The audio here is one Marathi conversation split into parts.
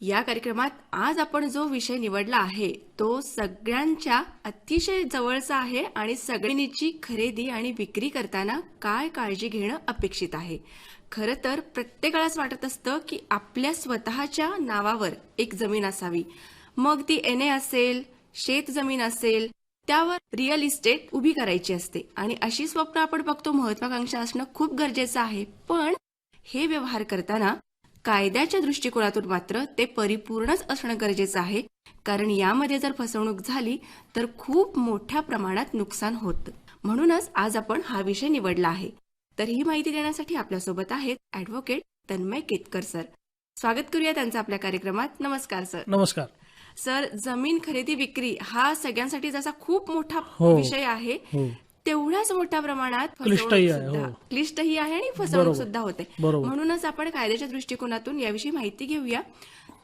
या कार्यक्रमात आज आपण जो विषय निवडला आहे तो सगळ्यांच्या अतिशय जवळचा आहे आणि सगळ्यांची खरेदी आणि विक्री करताना काय काळजी घेणं अपेक्षित आहे. खरं तर प्रत्येकालाच वाटत असतं की आपल्या स्वतःच्या नावावर एक जमीन असावी. मग ती एन ए असेल शेत जमीन असेल त्यावर रिअल इस्टेट उभी करायची असते. आणि अशी स्वप्न आपण बघतो महत्वाकांक्षा असणं खूप गरजेचं आहे. पण हे व्यवहार करताना कायद्याच्या दृष्टिकोनातून मात्र ते परिपूर्णच असणं गरजेचं आहे. कारण यामध्ये जर फसवणूक झाली तर खूप मोठ्या प्रमाणात नुकसान होतं. म्हणूनच आज आपण हा विषय निवडला आहे. तर ही माहिती देण्यासाठी आपल्यासोबत आहेत ऍडव्होकेट तन्मय केतकर सर. स्वागत करूया त्यांचं आपल्या कार्यक्रमात. नमस्कार सर. नमस्कार. सर जमीन खरेदी विक्री हा सगळ्यांसाठी जसा खूप मोठा हो. विषय आहे. हो. तेवढ्याच मोठ्या प्रमाणात क्लिष्टही आहे, हो. क्लिष्टही आहे आणि फसवणूक बरोबर. सुद्धा होते बरोबर. म्हणूनच आपण कायद्याच्या दृष्टिकोनातून याविषयी माहिती घेऊया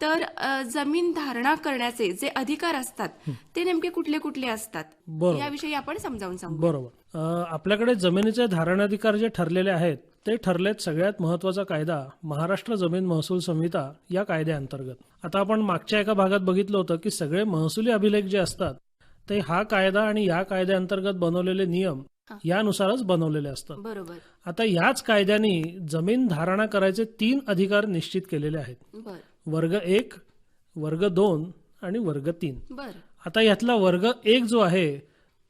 तर अ, जमीन धारणा करण्याचे जे अधिकार असतात ते नेमके कुठले कुठले असतात बरोबर. याविषयी आपण समजावून सांगू बरोबर अं, आपल्याकडे जमिनीचे धारणाधिकार जे ठरलेले आहेत ते ठरलेत सगळ्यात महत्त्वाचा कायदा महाराष्ट्र जमीन महसूल संहिता या कायद्याअंतर्गत आता आपण मागच्या एका भागात बघितलं होतं की सगळे महसुली अभिलेख जे असतात ते हा कायदा आणि या कायद्याअंतर्गत बनवलेले नियम. यानुसारच बनवलेले असतात. बरोबर. आता याच कायद्याने जमीन धारणा करायचे तीन अधिकार निश्चित केलेले आहेत. वर्ग एक वर्ग दोन आणि वर्ग तीन. आता यातला वर्ग एक जो आहे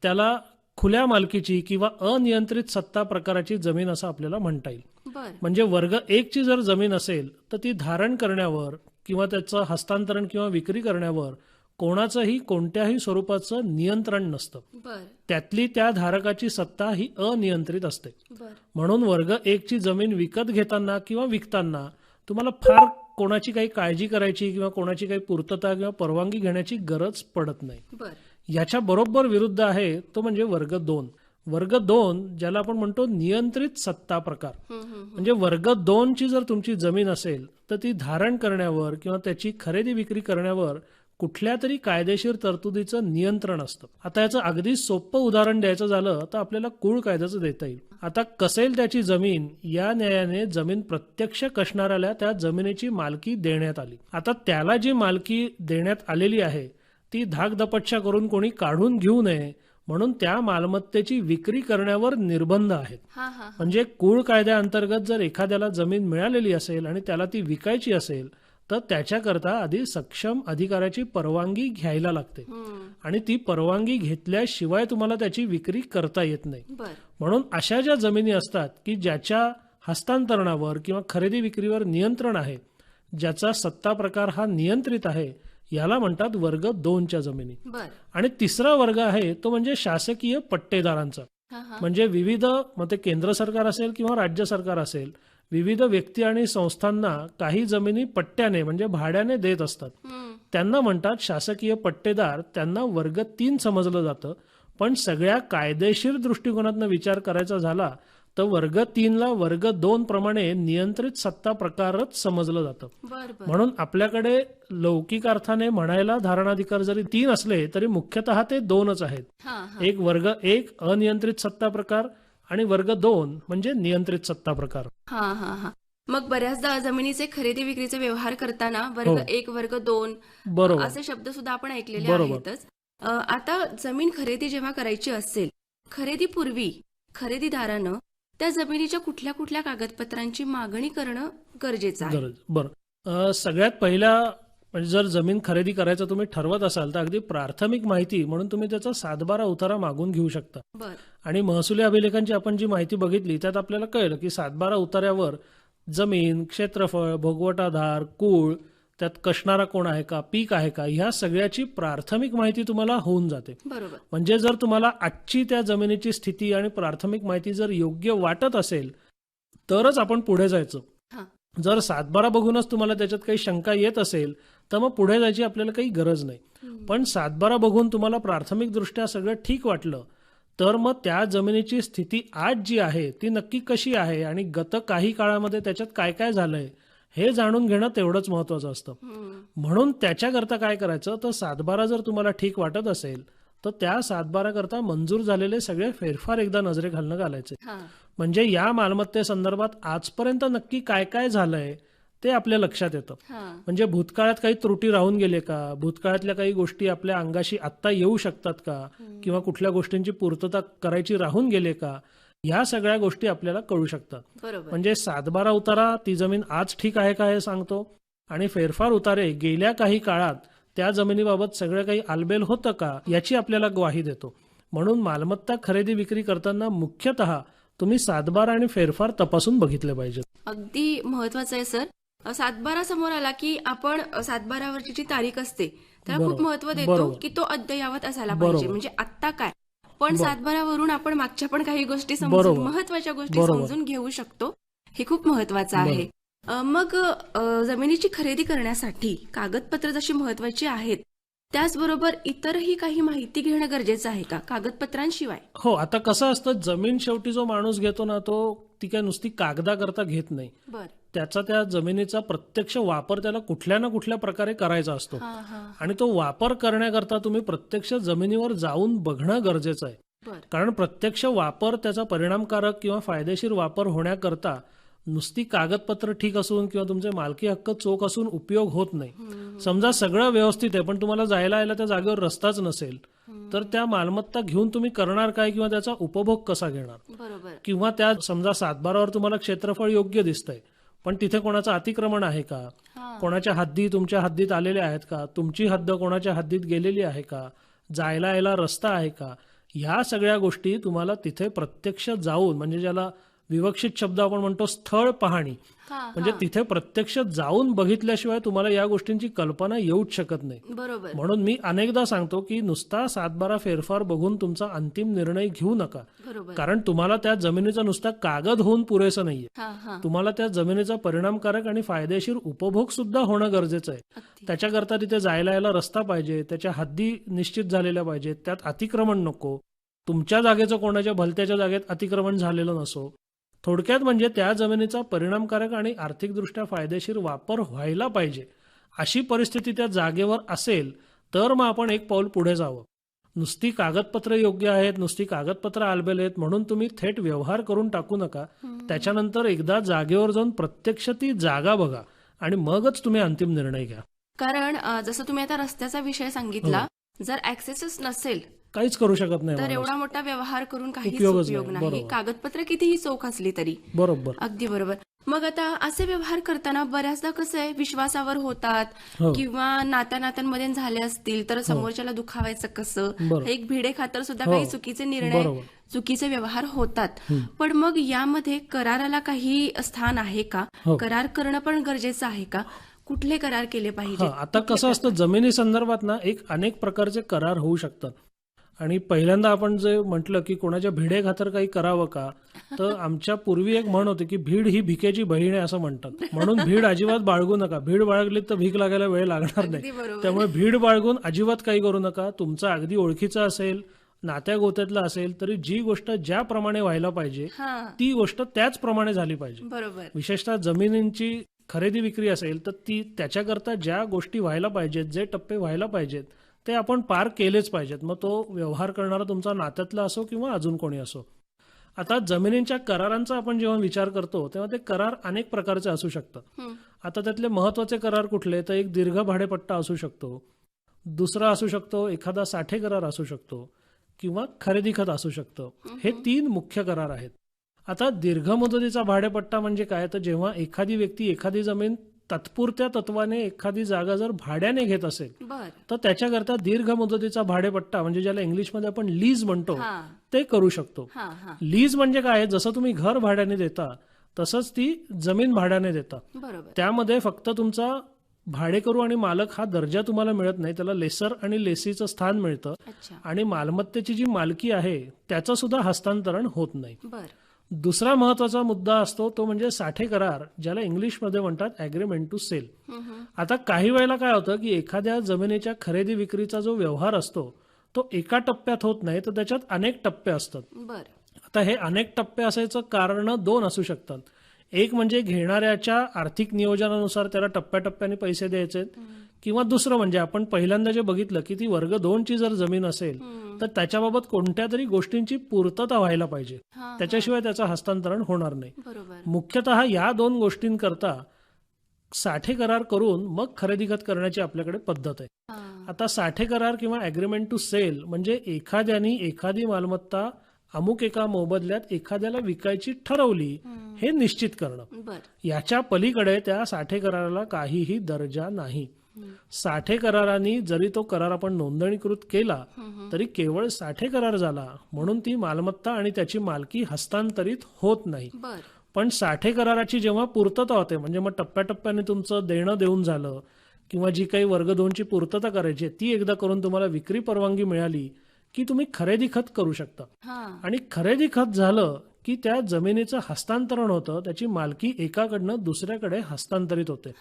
त्याला खुल्या मालकीची किंवा अनियंत्रित सत्ता प्रकाराची जमीन असं आपल्याला म्हणता येईल. म्हणजे वर्ग एक ची जर जमीन असेल तर ती धारण करण्यावर किंवा त्याचं हस्तांतरण किंवा विक्री करण्यावर कोणाचंही कोणत्याही स्वरूपाचं नियंत्रण नसतं. त्यातली त्या धारकाची सत्ता ही अनियंत्रित असते. म्हणून वर्ग एक ची जमीन विकत घेताना किंवा विकताना तुम्हाला फार कोणाची काही काळजी करायची किंवा कोणाची काही पूर्तता किंवा परवानगी घेण्याची गरज पडत नाही. याच्या बरोबर विरुद्ध आहे तो म्हणजे वर्ग दोन. वर्ग दोन ज्याला आपण म्हणतो नियंत्रित सत्ता प्रकार. म्हणजे वर्ग दोन ची जर तुमची जमीन असेल तर ती धारण करण्यावर किंवा त्याची खरेदी विक्री करण्यावर कुठल्या तरी कायदेशीर तरतुदीचं नियंत्रण असतं. आता याचं अगदी सोपं उदाहरण द्यायचं झालं तर आपल्याला कुळ कायद्याचं देता येईल. आता कसेल त्याची जमीन? या न्यायाने जमीन प्रत्यक्ष कसणाऱ्याला त्या जमिनीची मालकी देण्यात आली. आता त्याला जी मालकी देण्यात आलेली आहे ती धाकदपटशा करून कोणी काढून घेऊ नये म्हणून त्या मालमत्तेची विक्री करण्यावर निर्बंध आहेत. म्हणजे कुळ कायद्याअंतर्गत जर एखाद्याला जमीन मिळालेली असेल आणि त्याला ती विकायची असेल तर त्याच्याकरता आधी सक्षम अधिकाऱ्याची परवानगी घ्यायला लागते. आणि ती परवानगी घेतल्याशिवाय तुम्हाला त्याची विक्री करता येत नाही. म्हणून अशा ज्या जमिनी असतात की ज्याच्या हस्तांतरणावर किंवा खरेदी विक्रीवर नियंत्रण आहे ज्याचा सत्ता प्रकार हा नियंत्रित आहे याला म्हणतात वर्ग दोनच्या जमिनी. आणि तिसरा वर्ग आहे तो म्हणजे शासकीय पट्टेदारांचा. म्हणजे विविध मग ते केंद्र सरकार असेल किंवा राज्य सरकार असेल विविध व्यक्ती आणि संस्थांना काही जमिनी पट्ट्याने म्हणजे भाड्याने देत असतात. त्यांना म्हणतात शासकीय पट्टेदार त्यांना वर्ग तीन समजलं जातं. पण सगळ्या कायदेशीर दृष्टिकोनातनं विचार करायचा झाला तर वर्ग तीनला वर्ग दोन प्रमाणे नियंत्रित सत्ता प्रकारच समजलं जातं. म्हणून आपल्याकडे लौकिक अर्थाने म्हणायला धारणाधिकार जरी तीन असले तरी मुख्यतः ते दोनच आहेत. एक वर्ग एक अनियंत्रित सत्ता प्रकार आणि वर्ग दोन म्हणजे नियंत्रित सत्ता प्रकार. हा हा हा. मग बऱ्याचदा जमिनीचे खरेदी विक्रीचे व्यवहार करताना वर्ग हो. एक वर्ग दोन बरोबर. असे शब्द सुद्धा आपण ऐकलेले. आहेतच. आता जमीन खरेदी जेव्हा करायची असेल खरेदीपूर्वी खरेदीदारानं त्या जमिनीच्या कुठल्या कुठल्या कागदपत्रांची मागणी करणं गरजेचं आहे. बरं. सगळ्यात पहिला म्हणजे जर जमीन खरेदी करायचं तुम्ही ठरवत असाल तर अगदी प्राथमिक माहिती म्हणून तुम्ही त्याचा सातबारा उतारा मागून घेऊ शकता. आणि महसुली अभिलेखांची आपण जी माहिती बघितली त्यात आपल्याला कळलं की सातबारा उतार्यावर जमीन क्षेत्रफळ भोगवटाधार कुळ त्यात कशणारा कोण आहे का पीक आहे का ह्या सगळ्याची प्राथमिक माहिती तुम्हाला होऊन जाते. बरोबर. म्हणजे जर तुम्हाला आजची त्या जमिनीची स्थिती आणि प्राथमिक माहिती जर योग्य वाटत असेल तरच आपण पुढे जायचं. जर सातबारा बघूनच तुम्हाला त्याच्यात काही शंका येत असेल तर मग पुढे जायची आपल्याला काही गरज नाही. पण सातबारा बघून तुम्हाला प्राथमिकदृष्ट्या सगळं ठीक वाटलं तर मग त्या जमिनीची स्थिती आज जी आहे ती नक्की कशी आहे आणि गत काही काळामध्ये त्याच्यात काय काय झालंय हे जाणून घेणं तेवढंच महत्वाचं असतं. म्हणून त्याच्याकरता काय करायचं तर सातबारा जर तुम्हाला ठीक वाटत असेल तर त्या सातबाराकरता मंजूर झालेले सगळे फेरफार एकदा नजरे घालणं घालायचे म्हणजे या मालमत्तेसंदर्भात आजपर्यंत नक्की काय काय झालंय ते आपल्या लक्षात येतं. म्हणजे भूतकाळात काही त्रुटी राहून गेले का? भूतकाळातल्या काही गोष्टी आपल्या अंगाशी आत्ता येऊ शकतात का? किंवा कुठल्या गोष्टींची पूर्तता करायची राहून गेले का? ह्या सगळ्या गोष्टी आपल्याला कळू शकतात. म्हणजे सातबारा उतारा ती जमीन आज ठीक आहे का हे सांगतो. आणि फेरफार उतारे गेल्या काही काळात त्या जमिनीबाबत सगळं काही आलबेल होतं का याची आपल्याला ग्वाही देतो. म्हणून मालमत्ता खरेदी विक्री करताना मुख्यतः तुम्ही सातबारा आणि फेरफार तपासून बघितले पाहिजेत. अगदी महत्वाचं आहे सर. सातबारा समोर आला की आपण सातबारावरची जी तारीख असते त्याला खूप. महत्त्व देतो. की तो अद्ययावत असायला पाहिजे. म्हणजे आत्ता काय पण सातबारावरून आपण मागच्या पण काही गोष्टी समजून. महत्त्वाच्या गोष्टी. समजून घेऊ शकतो हे खूप महत्वाचं आहे मग जमिनीची खरेदी करण्यासाठी कागदपत्र जशी महत्वाची आहेत त्याचबरोबर इतरही काही माहिती घेणं गरजेचं आहे का कागदपत्रांशिवाय हो आता कसं असतं जमीन शेवटी जो माणूस घेतो ना तो ती काय नुसती कागदाकरता घेत नाही बर त्याचा त्या जमिनीचा प्रत्यक्ष वापर त्याला कुठल्या ना कुठल्या प्रकारे करायचा असतो. आणि तो वापर करण्याकरता तुम्ही प्रत्यक्ष जमिनीवर जाऊन बघणं गरजेचं आहे. कारण प्रत्यक्ष वापर त्याचा परिणामकारक किंवा फायदेशीर वापर होण्याकरता नुसती कागदपत्र ठीक असून किंवा तुमचे मालकी हक्क चोख असून उपयोग होत नाही. समजा सगळं व्यवस्थित आहे पण तुम्हाला जायला यायला त्या जागेवर रस्ताच नसेल तर त्या मालमत्ता घेऊन तुम्ही करणार काय किंवा त्याचा उपभोग कसा घेणार? किंवा त्या समजा सातबारावर तुम्हाला क्षेत्रफळ योग्य दिसतंय पण तिथे कोणाचं अतिक्रमण आहे का? कोणाच्या हद्दी तुमच्या हद्दीत आलेल्या आहेत का? तुमची हद्द कोणाच्या हद्दीत गेलेली आहे का? जायला यायला रस्ता आहे का? ह्या सगळ्या गोष्टी तुम्हाला तिथे प्रत्यक्ष जाऊन म्हणजे ज्याला विवक्षित शब्द आपण म्हणतो स्थळ पाहणी. म्हणजे तिथे प्रत्यक्ष जाऊन बघितल्याशिवाय तुम्हाला या गोष्टींची कल्पना येऊच शकत नाही. बरोबर. म्हणून मी अनेकदा सांगतो की नुसता सातबारा फेरफार बघून तुमचा अंतिम निर्णय घेऊ नका. कारण तुम्हाला त्या जमिनीचा नुसता कागद होऊन पुरेसं नाहीये. तुम्हाला त्या जमिनीचा परिणामकारक आणि फायदेशीर उपभोग सुद्धा होणं गरजेचं आहे. त्याच्याकरता तिथे जायला यायला रस्ता पाहिजे त्याच्या हद्दी निश्चित झालेल्या पाहिजेत त्यात अतिक्रमण नको. तुमच्या जागेचं कोणाच्या भलत्याच्या जागेत अतिक्रमण झालेलं नसो. थोडक्यात म्हणजे त्या जमिनीचा परिणामकारक आणि आर्थिकदृष्ट्या फायदेशीर वापर व्हायला पाहिजे. अशी परिस्थिती त्या जागेवर असेल तर मग आपण एक पाऊल पुढे जावं. नुसती कागदपत्र योग्य आहेत नुसती कागदपत्र आलबेल आहेत म्हणून तुम्ही थेट व्यवहार करून टाकू नका. त्याच्यानंतर एकदा जागेवर जाऊन प्रत्यक्ष ती जागा बघा आणि मगच तुम्ही अंतिम निर्णय घ्या. कारण जसं तुम्ही आता रस्त्याचा विषय सांगितला जर ऍक्सेसच नसेल काहीच करू शकत नाही तर. एवढा मोठा व्यवहार करून उपयोगच उपयोग नाही, नाही बरोबर. कागदपत्र कितीही चोख असली तरी बरोबर अगदी बरोबर मग आता असे व्यवहार करताना बऱ्याचदा कसं आहे विश्वासावर होतात हो. किंवा नात्या नात्यांमध्ये झाले असतील तर समोरच्याला दुखावायचं कसं बरोबर. एक भिडे खातर सुद्धा हो. काही चुकीचे निर्णय बरोबर. चुकीचे व्यवहार होतात पण मग यामध्ये कराराला काही स्थान आहे का हो. करार करणं पण गरजेचं आहे का कुठले करार केले पाहिजे हा आता कसं असतं जमिनी संदर्भात ना एक अनेक प्रकारचे करार होऊ शकतात आणि पहिल्यांदा आपण जे म्हटलं की कोणाच्या भिडे खातर काही करावं का तर आमच्या पूर्वी एक म्हण होती की भीड ही भिकेची बहीण आहे असं म्हणतात. म्हणून भीड अजिबात बाळगू नका. भीड बाळगली तर भीक लागायला वेळ लागणार नाही. त्यामुळे भीड बाळगून अजिबात काही करू नका. तुमचा अगदी ओळखीचा असेल नात्या गोत्यातला असेल तरी जी गोष्ट ज्याप्रमाणे व्हायला पाहिजे हा. ती गोष्ट त्याचप्रमाणे झाली पाहिजे. बरोबर. विशेषतः जमिनींची खरेदी विक्री असेल तर ती त्याच्याकरता ज्या गोष्टी व्हायला पाहिजेत जे टप्पे व्हायला पाहिजेत ते आपण पार केलेच पाहिजेत. मग तो व्यवहार करणारा तुमचा नात्यातला असो किंवा अजून कोणी असो. आता जमिनींच्या करारांचा आपण जेव्हा विचार करतो तेव्हा ते करार अनेक प्रकारचे असू शकतात. आता त्यातले महत्त्वाचे करार कुठले? तर एक दीर्घ भाडेपट्टा असू शकतो. दुसरा असू शकतो एखादा साठे करार असू शकतो किंवा खरेदी खत असू शकतं. हे तीन मुख्य करार आहेत. आता दीर्घ मुदतीचा भाडेपट्टा म्हणजे काय? तर जेव्हा एखादी व्यक्ती एखादी जमीन तात्पुरत्या तत्वाने एखादी जागा जर भाड्याने घेत असेल तर त्याच्याकरता दीर्घ मुदतीचा भाडेपट्टा म्हणजे ज्याला इंग्लिशमध्ये आपण लीज म्हणतो ते करू शकतो. लीज म्हणजे काय? जसं तुम्ही घर भाड्याने देता तसंच ती जमीन भाड्याने देता. त्यामध्ये फक्त तुमचा भाडेकरू आणि मालक हा दर्जा तुम्हाला मिळत नाही त्याला लेसर आणि लेसीचं स्थान मिळतं. आणि मालमत्तेची जी मालकी आहे त्याचं सुद्धा हस्तांतरण होत नाही. बर. दुसरा महत्त्वाचा मुद्दा असतो तो म्हणजे साठे करार ज्याला इंग्लिशमध्ये म्हणतात अग्रीमेंट टू सेल. आता काही वेळेला काय होतं की एखाद्या जमिनीच्या खरेदी विक्रीचा जो व्यवहार असतो तो एका टप्प्यात होत नाही तर त्याच्यात अनेक टप्पे असतात. आता हे अनेक टप्पे असायचं कारण दोन असू शकतात. एक म्हणजे घेणाऱ्याच्या आर्थिक नियोजनानुसार त्याला टप्प्याटप्प्याने पैसे द्यायचे किंवा दुसरं म्हणजे आपण पहिल्यांदा जे बघितलं की ती वर्ग दोनची जर जमीन असेल तर त्याच्याबाबत कोणत्या तरी गोष्टींची पूर्तता व्हायला पाहिजे. त्याच्याशिवाय त्याचं हस्तांतरण होणार नाही. मुख्यतः या दोन गोष्टींकरता साठे करार करून मग खरेदी खत करण्याची आपल्याकडे पद्धत आहे. आता साठे करार किंवा अग्रीमेंट टू सेल म्हणजे एखाद्याने एखादी मालमत्ता अमुक एका मोबदल्यात एखाद्याला विकायची ठरवली हे निश्चित करणं. याच्या पलीकडे त्या साठे कराराला काहीही दर्जा नाही. साठे कराराने जरी तो करार आपण नोंदणीकृत केला तरी केवळ साठे करार झाला म्हणून ती मालमत्ता आणि त्याची मालकी हस्तांतरित होत नाही. पण साठे कराराची जेव्हा पूर्तता होते म्हणजे मग टप्प्याटप्प्याने तुमचं देणं देऊन झालं किंवा जी काही वर्ग दोनची पूर्तता करायची ती एकदा करून तुम्हाला विक्री परवानगी मिळाली की तुम्ही खरेदी खत करू शकता. आणि खरेदी खत झालं की त्या जमिनीचं हस्तांतरण होतं त्याची मालकी एकाकडनं दुसऱ्याकडे हस्तांतरित होते.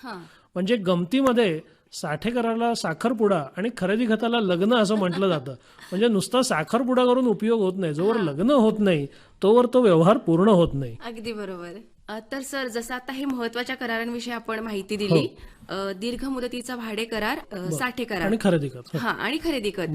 म्हणजे गमतीमध्ये साठे करायला साखरपुडा आणि खरेदी खताला लग्न असं म्हटलं जातं. म्हणजे नुसता साखरपुडा करून उपयोग होत नाही. जोवर लग्न होत नाही तोवर तो व्यवहार पूर्ण होत नाही. अगदी बरोबर. तर सर जसं आता हे महत्त्वाच्या करारांविषयी आपण माहिती दिली अ, दीर्घ मुदतीचा भाडे करार साठे करार. आणि खरेदी खत हा. आणि खरेदी कर.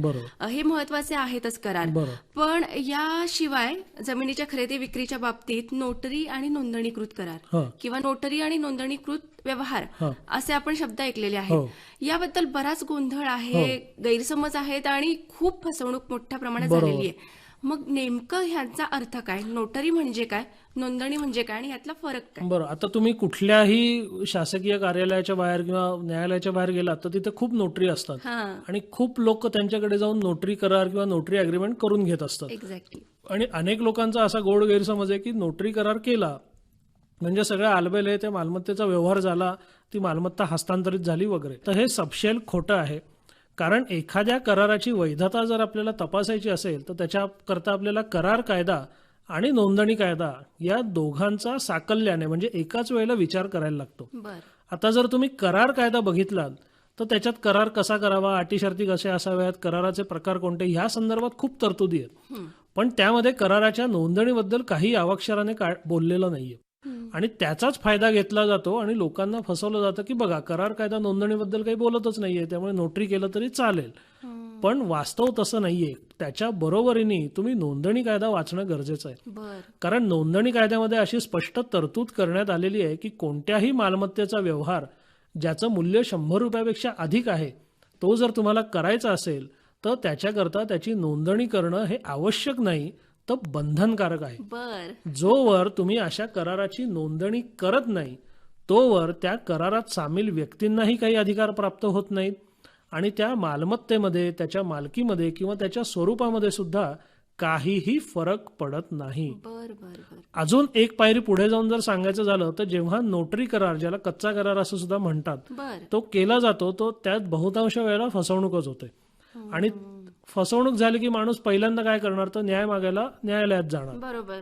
हे महत्त्वाचे आहेतच करार. पण याशिवाय जमिनीच्या खरेदी विक्रीच्या बाबतीत नोटरी आणि नोंदणीकृत करार हा. किंवा नोटरी आणि नोंदणीकृत व्यवहार हा. असे आपण शब्द ऐकलेले हो. आहेत याबद्दल बराच गोंधळ आहे गैरसमज आहेत आणि खूप फसवणूक मोठ्या प्रमाणात. झालेली आहे. मग नेमकं ह्याचा अर्थ काय? नोटरी म्हणजे काय? नोंदणी म्हणजे काय? आणि यातला फरक काय? बरं आता तुम्ही कुठल्याही शासकीय कार्यालयाच्या बाहेर किंवा न्यायालयाच्या बाहेर गेलात तर तिथे खूप नोटरी असतात. आणि खूप लोक त्यांच्याकडे जाऊन नोटरी करार किंवा नोटरी अग्रीमेंट करून घेत असतात. एक्झॅक्टली आणि अनेक लोकांचा असा गोड गैरसमज आहे की नोटरी करार केला म्हणजे सगळं आलबेल आहे त्या मालमत्तेचा व्यवहार झाला ती मालमत्ता हस्तांतरित झाली वगैरे. तर हे सबशेल खोटं आहे. कारण एखाद्या कराराची वैधता जर आपल्याला तपासायची असेल तर त्याच्याकरता आपल्याला करार कायदा आणि नोंदणी कायदा या दोघांचा साकल्याने म्हणजे एकाच वेळेला विचार करायला लागतो आता जर तुम्ही करार कायदा बघितलात तर त्याच्यात करार कसा करावा अटी शर्ती कशा असाव्यात कराराचे प्रकार कोणते ह्या संदर्भात खूप तरतुदी आहेत. पण त्यामध्ये कराराच्या नोंदणीबद्दल काही अवाक्षराने का बोललेलं नाहीये. आणि त्याचाच फायदा घेतला जातो आणि लोकांना फसवलं जातं की बघा करार कायदा नोंदणीबद्दल काही बोलतच नाहीये त्यामुळे नोटरी केलं तरी चालेल. पण वास्तव तसं नाहीये. त्याच्या बरोबरीने तुम्ही नोंदणी कायदा वाचणं गरजेचं आहे. कारण नोंदणी कायद्यामध्ये अशी स्पष्ट तरतूद करण्यात आलेली आहे की कोणत्याही मालमत्तेचा व्यवहार ज्याचं मूल्य शंभर रुपयापेक्षा अधिक आहे तो जर तुम्हाला करायचा असेल तर त्याच्याकरता त्याची नोंदणी करणं हे आवश्यक नाही. तर बंधनकारक आहे. बर. जोवर तुम्ही अशा कराराची नोंदणी करत नाही तोवर त्या करारात सामील व्यक्तींनाही काही अधिकार प्राप्त होत नाहीत. आणि त्या मालमत्तेमध्ये त्याच्या मालकीमध्ये किंवा त्याच्या स्वरूपामध्ये सुद्धा काहीही फरक पडत नाही. अजून एक पायरी पुढे जाऊन जर सांगायचं झालं तर जेव्हा नोटरी करार ज्याला कच्चा करार असं सुद्धा म्हणतात तो केला जातो तो त्यात बहुतांश वेळेला फसवणूकच होते. आणि फसवणूक झाली की माणूस पहिल्यांदा काय करणार? तर न्याय मागायला न्यायालयात जाणार. बरोबर.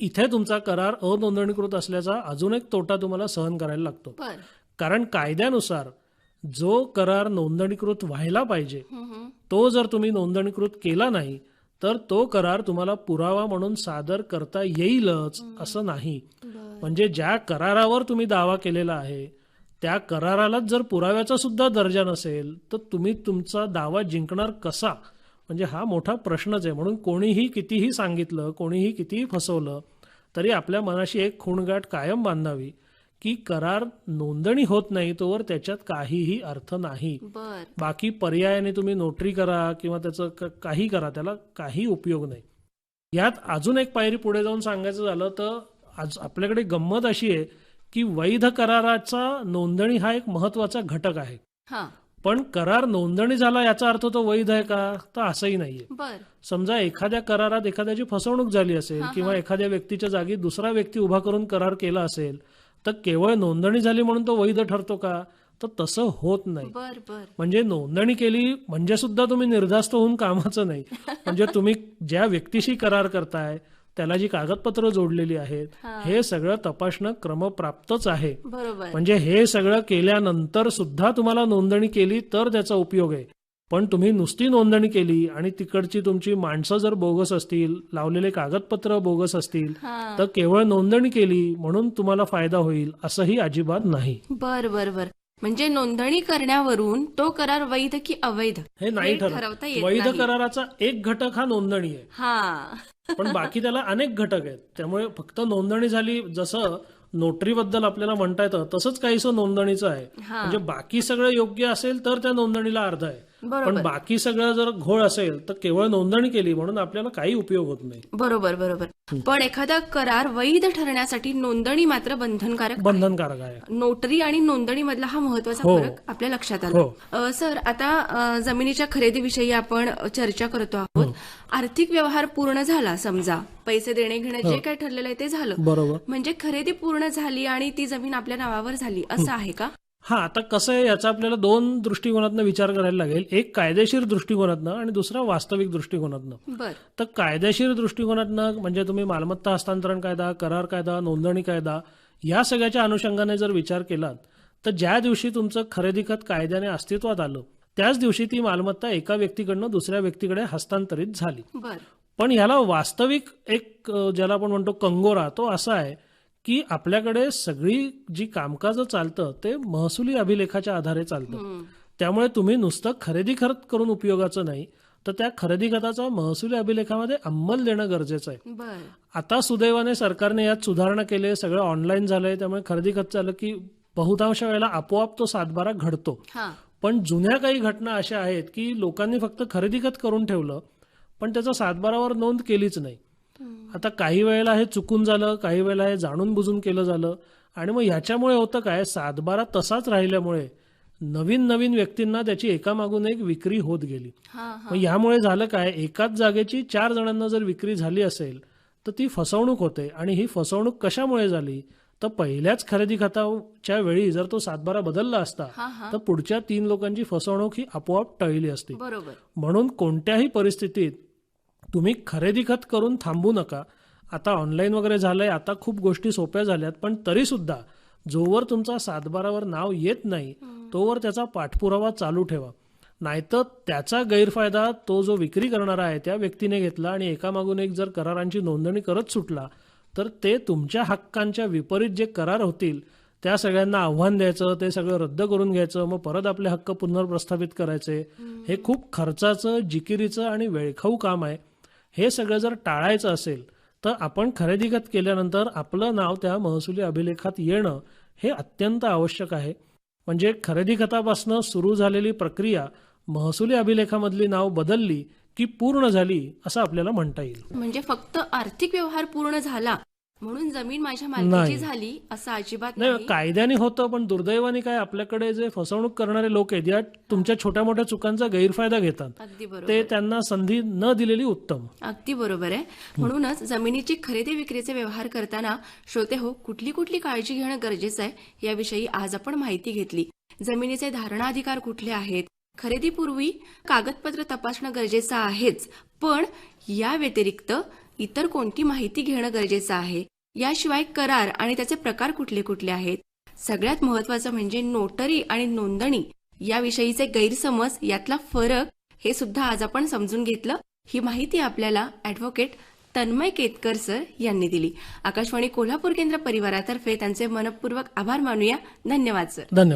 इथे तुमचा करार अनोंदणीकृत असल्याचा अजून एक तोटा तुम्हाला सहन करायला लागतो. कारण कायद्यानुसार जो करार नोंदणीकृत व्हायला पाहिजे. तो जर तुम्ही नोंदणीकृत केला नाही तर तो करार तुम्हाला पुरावा म्हणून सादर करता येईलच असं नाही. म्हणजे ज्या करारावर तुम्ही दावा केलेला आहे त्या करारालाच जर पुराव्याचा सुद्धा दर्जा नसेल तर तुम्ही तुमचा दावा जिंकणार कसा? म्हणजे हा मोठा प्रश्नच आहे. म्हणून कोणीही कितीही सांगितलं कोणीही कितीही फसवलं तरी आपल्या मनाशी एक खूणगाठ कायम बांधावी की करार नोंदणी होत नाही तोवर त्याच्यात काहीही अर्थ नाही. बाकी पर्यायाने तुम्ही नोटरी करा किंवा त्याचं काही करा त्याला काही उपयोग नाही. यात अजून एक पायरी पुढे जाऊन सांगायचं झालं तर आज आपल्याकडे गंमत अशी आहे की वैध कराराचा नोंदणी हा एक महत्त्वाचा घटक आहे. पण करार नोंदणी झाला याचा अर्थ तो वैध आहे का? तर असंही नाहीये. समजा एखाद्या करारात एखाद्याची फसवणूक झाली असेल किंवा एखाद्या व्यक्तीच्या जागी दुसरा व्यक्ती उभा करून करार केला असेल तर केवळ नोंदणी झाली म्हणून तो वैध ठरतो का? तर तसं होत नाही. म्हणजे नोंदणी केली म्हणजे सुद्धा तुम्ही निर्धास्त होऊन कामाचं नाही. म्हणजे तुम्ही ज्या व्यक्तीशी करार करताय त्याला जी कागदपत्र जोडलेली आहेत हा. सगळं तपासणं क्रमप्राप्तच आहे. म्हणजे हे सगळं केल्यानंतर सुद्धा तुम्हाला नोंदणी केली तर त्याचा उपयोग आहे. पण तुम्ही नुसती नोंदणी केली आणि तिकडची तुमची माणसं जर बोगस असतील लावलेले कागदपत्र बोगस असतील तर केवळ नोंदणी केली म्हणून तुम्हाला फायदा होईल असंही अजिबात नाही. बर बर बर. म्हणजे नोंदणी करण्यावरून तो करार वैध की अवैध? हे नाही ठरवता येत वैध नाही. कराराचा एक घटक हा नोंदणी आहे. हा. पण बाकी त्याला अनेक घटक आहेत. त्यामुळे फक्त नोंदणी झाली जसं नोटरीबद्दल आपल्याला म्हणता येतं तसंच काहीसं नोंदणीचं आहे. हा. म्हणजे बाकी सगळं योग्य असेल तर त्या नोंदणीला अर्थ आहे. पण बाकी सगळं जर घोळ असेल तर केवळ नोंदणी केली म्हणून आपल्याला काही उपयोग होत नाही. बरोबर बरोबर. पण एखादा करार वैध ठरण्यासाठी नोंदणी मात्र बंधनकारक बंधनकारक आहे. नोटरी आणि नोंदणी मधला हा महत्त्वाचा हो. फरक आपल्या लक्षात आला. हो. सर आता जमिनीच्या खरेदीविषयी आपण चर्चा करतो आहोत. आर्थिक व्यवहार पूर्ण झाला समजा. पैसे देणे घेणे जे काय ठरलेलं आहे ते झालं. बरोबर. म्हणजे खरेदी पूर्ण झाली आणि ती जमीन आपल्या नावावर झाली असं आहे का? हा आता कसं आहे याचा आपल्याला दोन दृष्टिकोनातनं विचार करायला लागेल. एक कायदेशीर दृष्टिकोनातनं आणि दुसरा वास्तविक दृष्टिकोनातनं. तर कायदेशीर दृष्टिकोनातनं म्हणजे तुम्ही मालमत्ता हस्तांतरण कायदा करार कायदा नोंदणी कायदा या सगळ्याच्या अनुषंगाने जर विचार केलात तर ज्या दिवशी तुमचं खरेदी खत कायद्याने अस्तित्वात आलं त्याच दिवशी ती मालमत्ता एका व्यक्तीकडनं दुसऱ्या व्यक्तीकडे हस्तांतरित झाली. पण ह्याला वास्तविक एक ज्याला आपण म्हणतो कंगोरा तो असा आहे की आपल्याकडे सगळी जी कामकाज चालतं ते महसुली अभिलेखाच्या आधारे चालतं. त्यामुळे तुम्ही नुसतं खरेदी खत करून उपयोगाचं नाही तर त्या खरेदी खताचा महसुली अभिलेखामध्ये अंमल देणं गरजेचं आहे. आता सुदैवाने सरकारने यात सुधारणा केली आहे सगळं ऑनलाईन झालंय त्यामुळे खरेदी खत झालं की बहुतांश वेळेला आपोआप तो सातबारा घडतो. पण जुन्या काही घटना अशा आहेत की लोकांनी फक्त खरेदी खत करून ठेवलं पण त्याचा सातबारावर नोंद केलीच नाही. आता काही वेळेला हे चुकून झालं काही वेळेला हे जाणून बुजून केलं झालं. आणि मग ह्याच्यामुळे होतं काय? सातबारा तसाच राहिल्यामुळे नवीन नवीन व्यक्तींना त्याची एकामागून एक विक्री होत गेली. मग यामुळे झालं काय? एकाच जागेची चार जणांना जर विक्री झाली असेल तर ती फसवणूक होते. आणि ही फसवणूक कशामुळे झाली? तर पहिल्याच खरेदी खताच्या वेळी जर तो सातबारा बदलला असता तर पुढच्या तीन लोकांची फसवणूक ही आपोआप टळली असती. म्हणून कोणत्याही परिस्थितीत तुम्ही खरेदी खत करून थांबू नका. आता ऑनलाईन वगैरे झालंय आता खूप गोष्टी सोप्या झाल्यात पण तरी सुद्धा जोवर तुमचा सातबारावर नाव येत नाही तोवर त्याचा पाठपुरावा चालू ठेवा. नाहीतर त्याचा गैरफायदा तो जो विक्री करणारा आहे त्या व्यक्तीने घेतला आणि एकामागून एक जर करारांची नोंदणी करत सुटला तर ते तुमच्या हक्कांच्या विपरीत जे करार होतील त्या सगळ्यांना आव्हान द्यायचं ते सगळं रद्द करून घ्यायचं मग परत आपले हक्क पुनर्प्रस्थापित करायचे. हे खूप खर्चाचं जिकिरीचं आणि वेळखाऊ काम आहे. हे सगळं जर टाळायचं असेल तर आपण खरेदीगत केल्यानंतर आपलं नाव त्या महसुली अभिलेखात येणं हे अत्यंत आवश्यक आहे. म्हणजे खरेदी सुरू झालेली प्रक्रिया महसुली अभिलेखामधली नाव बदलली की पूर्ण झाली असं आपल्याला म्हणता येईल. म्हणजे फक्त आर्थिक व्यवहार पूर्ण झाला म्हणून जमीन माझ्या मालकीची नाही. झाली असं अजिबात नाही नाही. कायद्याने होतं पण दुर्दैवाने काय आपल्याकडे जे फसवणूक करणारे लोक आहेत या तुमच्या छोट्या मोठ्या चुकांचा गैरफायदा घेतात. अगदी बरोबर. ते त्यांना संधी न दिलेली उत्तम. अगदी बरोबर आहे. म्हणूनच जमिनीची खरेदी विक्रीचे व्यवहार करताना श्रोते हो कुठली कुठली काळजी घेणं गरजेचं आहे याविषयी आज आपण माहिती घेतली. जमिनीचे धारणाधिकार कुठले आहेत? खरेदीपूर्वी कागदपत्र तपासणं गरजेचं आहेच पण या व्यतिरिक्त इतर कोणती माहिती घेणं गरजेचं आहे? याशिवाय करार आणि त्याचे प्रकार कुठले कुठले आहेत? सगळ्यात महत्वाचं म्हणजे नोटरी आणि नोंदणी याविषयीचे गैरसमज यातला फरक हे सुद्धा आज आपण समजून घेतलं. ही माहिती आपल्याला ॲडव्होकेट तन्मय केतकर सर यांनी दिली. आकाशवाणी कोल्हापूर केंद्र परिवारातर्फे त्यांचे मनपूर्वक आभार मानूया. धन्यवाद सर. धन्यवाद.